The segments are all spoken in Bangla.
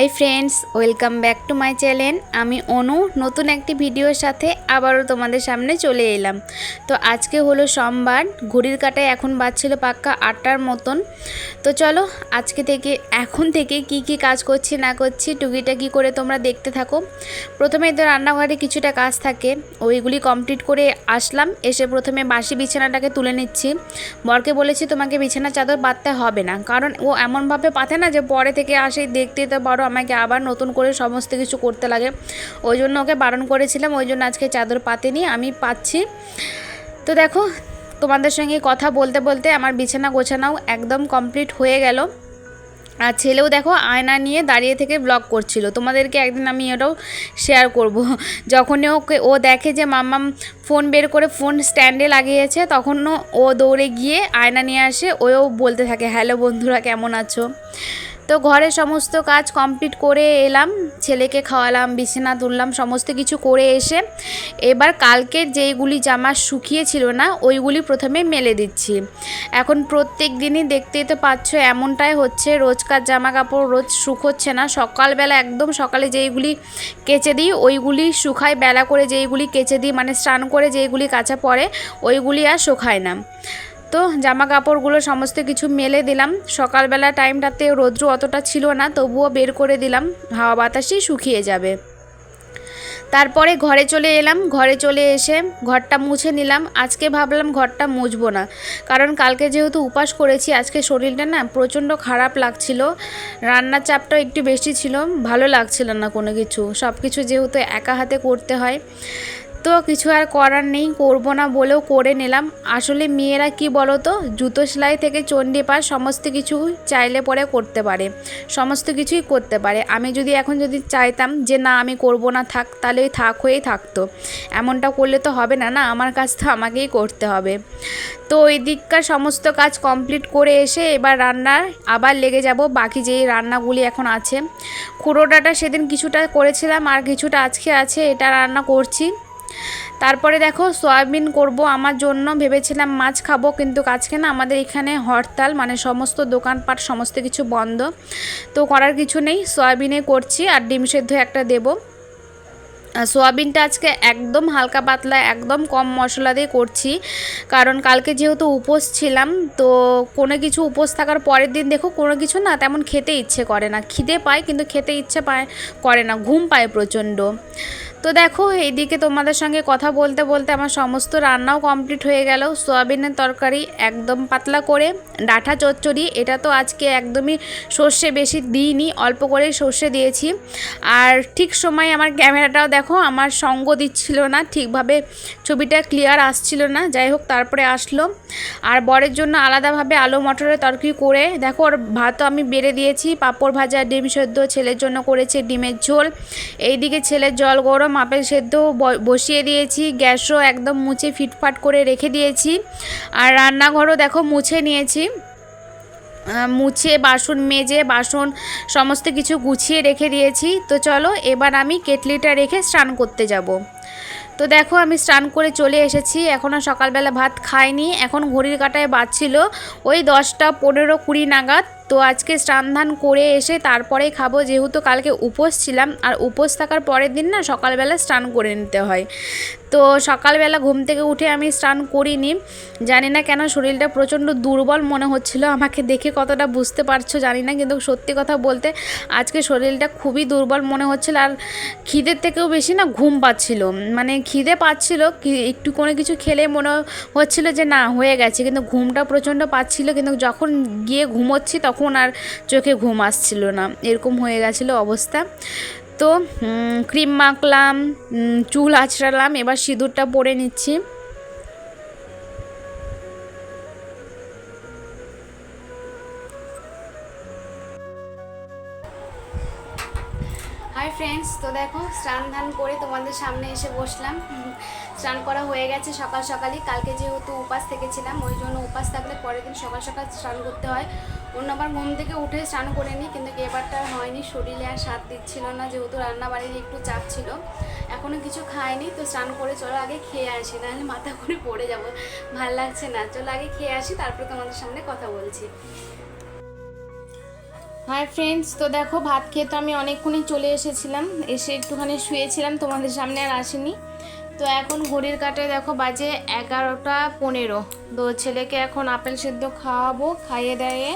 Hi friends welcome back to my channel. আমি অনু নতুন একটি ভিডিওর সাথে আবারও তোমাদের সামনে চলে এলাম। তো আজকে হলো সোমবার, ঘড়ির কাটায় এখন বাজছিল পাক্কা আটটার মতন। তো চলো, আজকে থেকে, এখন থেকে কি কি কাজ করছি না করছি, টুকিটাকি করে তোমরা দেখতে থাকো। প্রথমে তো রান্নাঘরে কিছুটা কাজ থাকে, ওইগুলি কমপ্লিট করে আসলাম, এসে প্রথমে বাসি বিছানাটাকে তুলে নিচ্ছি। বরকে বলেছি, তোমাকে বিছানা চাদর পাততে হবে না। কারণ ও এমনভাবে পাতে না যে পরে থেকে আসে, দেখতে তো বড় আমাকে আবার নতুন করে সমস্ত কিছু করতে লাগে। ওই জন্য ওকে বারণ করেছিলাম, ওই জন্য আজকে চাদর পাতে পাতেনি আমি পাচ্ছি। তো দেখো, তোমাদের সঙ্গে কথা বলতে বলতে আমার বিছানা গোছানাও একদম কমপ্লিট হয়ে গেল। আর ছেলেও দেখো আয়না নিয়ে দাঁড়িয়ে থেকে ব্লগ করছিল। তোমাদেরকে একদিন আমি এটাও শেয়ার করব। যখনই ওকে, ও দেখে যে মাম্মাম ফোন বের করে ফোন স্ট্যান্ডে লাগিয়েছে, তখনও ও দৌড়ে গিয়ে আয়না নিয়ে আসে ওও বলতে থাকে, হ্যালো বন্ধুরা, কেমন আছো? তো ঘরের সমস্ত কাজ কমপ্লিট করে এলাম, ছেলেকে খাওয়ালাম, বিছানা তুললাম, সমস্ত কিছু করে এসে এবার কালকের যেইগুলি জামা শুকিয়েছিল না, ওইগুলি প্রথমে মেলে দিচ্ছি। এখন প্রত্যেক দিনই দেখতেই তো পাচ্ছ এমনটাই হচ্ছে, রোজকার জামা কাপড় রোজ শুকোচ্ছে না, সকালবেলা একদম সকালে যেইগুলি কেচে দিই, ওইগুলি শুকায়, বেলা করে যেইগুলি কেচে দিই মানে স্নান করে যেইগুলি কাঁচা পড়ে, ওইগুলি আর শুকায় না। তো জামা কাপড়গুলো সমস্ত কিছু মেলে দিলাম। সকালবেলা টাইমটাতে রৌদ্র অতটা ছিল না, তবুও বের করে দিলাম। হাওয়া বাতাসেই শুকিয়ে যাবে। তারপরে ঘরে চলে এলাম। ঘরে চলে এসে ঘরটা মুছে নিলাম। আজকে ভাবলাম ঘরটা মুছবো না। কারণ কালকে যেহেতু উপাস করেছি, আজকে শরীরটা না প্রচণ্ড খারাপ লাগছিল। রান্নার চাপটাও একটু বেশি ছিল। ভালো লাগছিল না কোনো কিছু। সব কিছু যেহেতু একা হাতে করতে হয়। তো কিছু আর করার নেই, করব না বলেও করে নিলাম। আসলে মেয়েরা কি বলো তো জুতো সেলাই থেকে চণ্ডী পাস সমস্ত কিছু চাইলে পরে করতে পারে, সমস্ত কিছুই করতে পারে। আমি যদি এখন যদি চাইতাম যে না, আমি করব না, থাক, তাহলে থাক হয়েই থাকতো। এমনটা করলে তো হবে না না? আমার কাজ তো আমাকেই করতে হবে। তো ওই দিককার সমস্ত কাজ কমপ্লিট করে এসে এবার রান্নার আবার লেগে যাব, বাকি যেই রান্নাগুলি এখন আছে। কুড়োটাটা সেদিন কিছুটা করেছিলাম, আর কিছুটা আজকে আছে, এটা রান্না করছি। তারপরে দেখো সয়াবিন করব আমার জন্য। ভেবেছিলাম মাছ খাব, কিন্তু আজকে না আমাদের এখানে হরতাল মানে সমস্ত দোকানপাট, সমস্ত কিছু বন্ধ। তো করার কিছু নেই, সয়াবিনে করছি আর ডিম সেদ্ধ একটা দেবো। সোয়াবিনটা আজকে একদম হালকা পাতলা, একদম কম মশলা দিয়ে করছি। কারণ কালকে যেহেতু উপোস ছিলাম, তো কোনো কিছু উপোস থাকার পরের দিন দেখো কোনো কিছু না তেমন খেতে ইচ্ছে করে না। খিদে পায়, কিন্তু খেতে ইচ্ছে পায়, করে না, ঘুম পায় প্রচণ্ড। তো দেখো এইদিকে তোমাদের সঙ্গে কথা বলতে বলতে আমার সমস্ত রান্নাও কমপ্লিট হয়ে গেল। সোয়াবিনের তরকারি একদম পাতলা করে, ডাঁটা চচ্চড়ি, এটা তো আজকে একদমই সর্ষে বেশি দিইনি, অল্প করে সর্ষে দিয়েছি। আর ঠিক সময় আমার ক্যামেরাটাও দেখো, আমার সঙ্গ দিচ্ছিল না, ঠিকভাবে ছবিটা ক্লিয়ার আসছিল না, যাই হোক তারপরে আসলো। আর বরের জন্য আলাদাভাবে আলু মটরের তরকারি করে, দেখো ওর ভাতও আমি বেড়ে দিয়েছি, পাঁপড় ভাজা, ডিম সেদ্ধ, ছেলের জন্য করেছে ডিমের ঝোল। এইদিকে ছেলের জল গরম আপেল সেদ্ধ বসিয়ে দিয়েছি। গ্যাসও একদম মুছে ফিটফাট করে রেখে দিয়েছি। আর রান্নাঘরও দেখো মুছে নিয়েছি। মুছে বাসন, মেজে বাসন সমস্ত কিছু গুছিয়ে রেখে দিয়েছি। তো চলো এবার আমি কেটলিটা রেখে স্নান করতে যাব। তো দেখো আমি স্নান করে চলে এসেছি। এখনও সকালবেলা ভাত খাইনি। এখন ঘড়ির কাটায় বাজছিল ওই দশটা পনেরো কুড়ি নাগাদ। তো আজকে স্নান করে এসে তারপরেই খাব। যেহেতু কালকে উপোস ছিলাম, আর উপোস থাকার পরের দিন না সকালবেলা স্নান করে নিতে হয়। তো সকালবেলা ঘুম থেকে উঠে আমি স্নান করিনি। জানি না কেন শরীরটা প্রচণ্ড দুর্বল মনে হচ্ছিল। আমাকে দেখে কতটা বুঝতে পারছ জানি না, কিন্তু সত্যি কথা বলতে আজকে শরীরটা খুবই দুর্বল মনে হচ্ছিল। আর খিদের থেকেও বেশি না ঘুম পাচ্ছিল। মানে খিদে পাচ্ছিল একটু কোনো কিছু খেলে মনে হচ্ছিল যে না, হয়ে গেছে। কিন্তু ঘুমটা প্রচণ্ড পাচ্ছিল। কিন্তু যখন গিয়ে ঘুমোচ্ছি তখন আর চোখে ঘুম আসছিল না। এরকম হয়ে গেছিল অবস্থা। তো ক্রিম মাখলাম চুল আছড়ালাম এবার সিঁদুরটা পরে নিচ্ছি। হাই ফ্রেন্ডস তো দেখো, স্নান ধান করে তোমাদের সামনে এসে বসলাম। স্নান করা হয়ে গেছে সকাল সকালই। কালকে যেহেতু উপাস থেকেছিলাম, ওই জন্য উপাস থাকলে পরের দিন সকাল সকাল স্নান করতে হয়। অন্যবার ঘুম থেকে উঠে স্নান করে নিই কিন্তু এবারটা হয়নি, শরীরে আর স্বাদ দিচ্ছিল না, যেহেতু রান্নাবাড়ির একটু চাপ ছিল। এখনও কিছু খাইনি, তো স্নান করে চলো আগে খেয়ে আসি, নাহলে মাথা করে পড়ে যাব। ভালো লাগছে না। চলো আগে খেয়ে আসি, তারপরে তোমাদের সামনে কথা বলছি। হাই ফ্রেন্ডস তো দেখো, ভাত খেয়ে তো আমি অনেকক্ষণই চলে এসেছিলাম। এসে একটুখানি শুয়েছিলাম, তোমাদের সামনে আর আসিনি। তো এখন ঘড়ির কাটে দেখো বাজে এগারোটা পনেরো। তো ছেলেকে এখন আপেল সিদ্ধ খাওয়াবো, খাইয়ে দেয়ে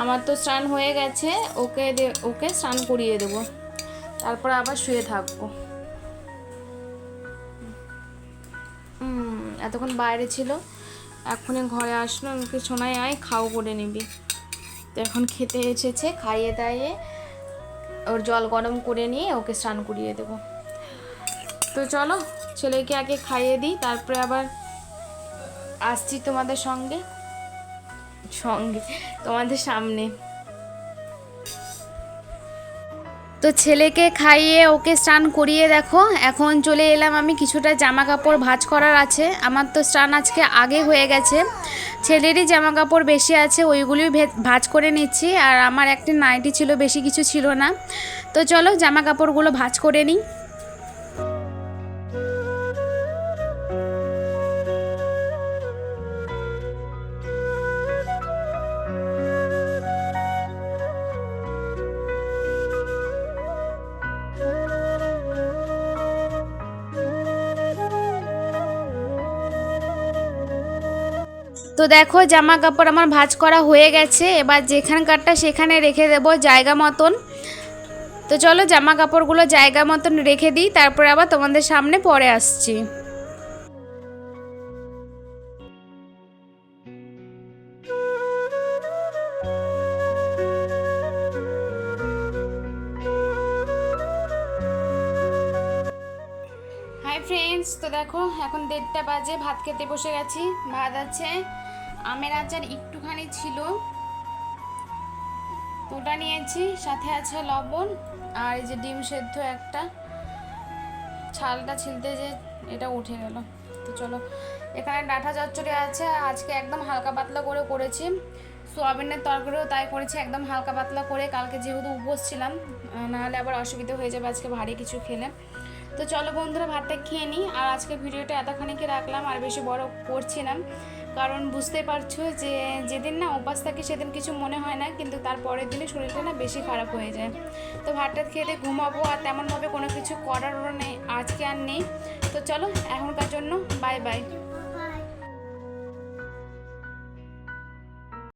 আমার তো স্নান হয়ে গেছে, ওকে ওকে স্নান করিয়ে দেবো। তারপর আবার শুয়ে থাকব। এতক্ষণ বাইরে ছিল, এখনই ঘরে আসলো, আমাকে শোনায় আয়, খাও করে নিবি। তো এখন খেতে এসেছে, খাইয়ে দাইয়ে ওর জল গরম করে নিয়ে ওকে স্নান করিয়ে দেবো। তো চলো, ছেলেকে আগে খাইয়ে দিই, তারপরে আবার আসছি তোমাদের সঙ্গে। সঙ্গে তোমাদের সামনে। তো ছেলেকে খাইয়ে ওকে স্নান করিয়ে দেখো, এখন চলে এলাম আমি, কিছুটা জামা কাপড় ভাজ করার আছে। আমার তো স্নান আজকে আগে হয়ে গেছে। ছেলেরই জামা কাপড় বেশি আছে, ওইগুলোই ভাঁজ করে নিচ্ছি। আর আমার একটি নাইটি ছিল, বেশি কিছু ছিল না। তো চলো জামা কাপড়গুলো ভাজ করে নিই। তো দেখো জামা কাপড় আমার ভাজ করা হয়ে গেছে। এবার যেখানকারটা সেখানে রেখে দেবো জায়গা মতন। তো চলো জামা কাপড়গুলো জায়গা মতন রেখে দিই, তারপরে আবার তোমাদের সামনে পরে আসছি। হাই ফ্রেন্ডস তো দেখো, এখন দেড়টা বাজে, ভাত খেতে বসে গেছি, ভাত আছে। আমের আচার একটুখানি ছিল। ওটা নিয়েছি, সাথে আছে লবণ আর এই যে ডিম সেদ্ধ একটা। ছালটা ছিলতে যে এটা উঠে গেল। তো চলো, এখানে ডাঁটা চচ্চড়ি আছে, আজকে একদম হালকা পাতলা করে করেছি। সোয়াবিনের তরকারিও তাই করেছি, একদম হালকা পাতলা করে। কালকে যেহেতু উপোস ছিলাম নাহলে আবার অসুবিধা হয়ে যাবে আজকে ভারী কিছু খেলে। তো চলো বন্ধুরা, ভাতটা খেয়ে নিই। আর আজকে ভিডিওটা এতখানিকে রাখলাম, আর বেশি বড় করছি না। কারণ বুঝতে পারছ যে যেদিন না উপাস থাকি সেদিন কিছু মনে হয় না, কিন্তু তার পরের দিনে শরীরটা না বেশি খারাপ হয়ে যায়। তো ভাতটা দিয়ে ঘুমাবো আর তেমনভাবে কোনো কিছু করারও নেই, আজকে আর নেই। তো চলো এখনকার জন্য বাই বাই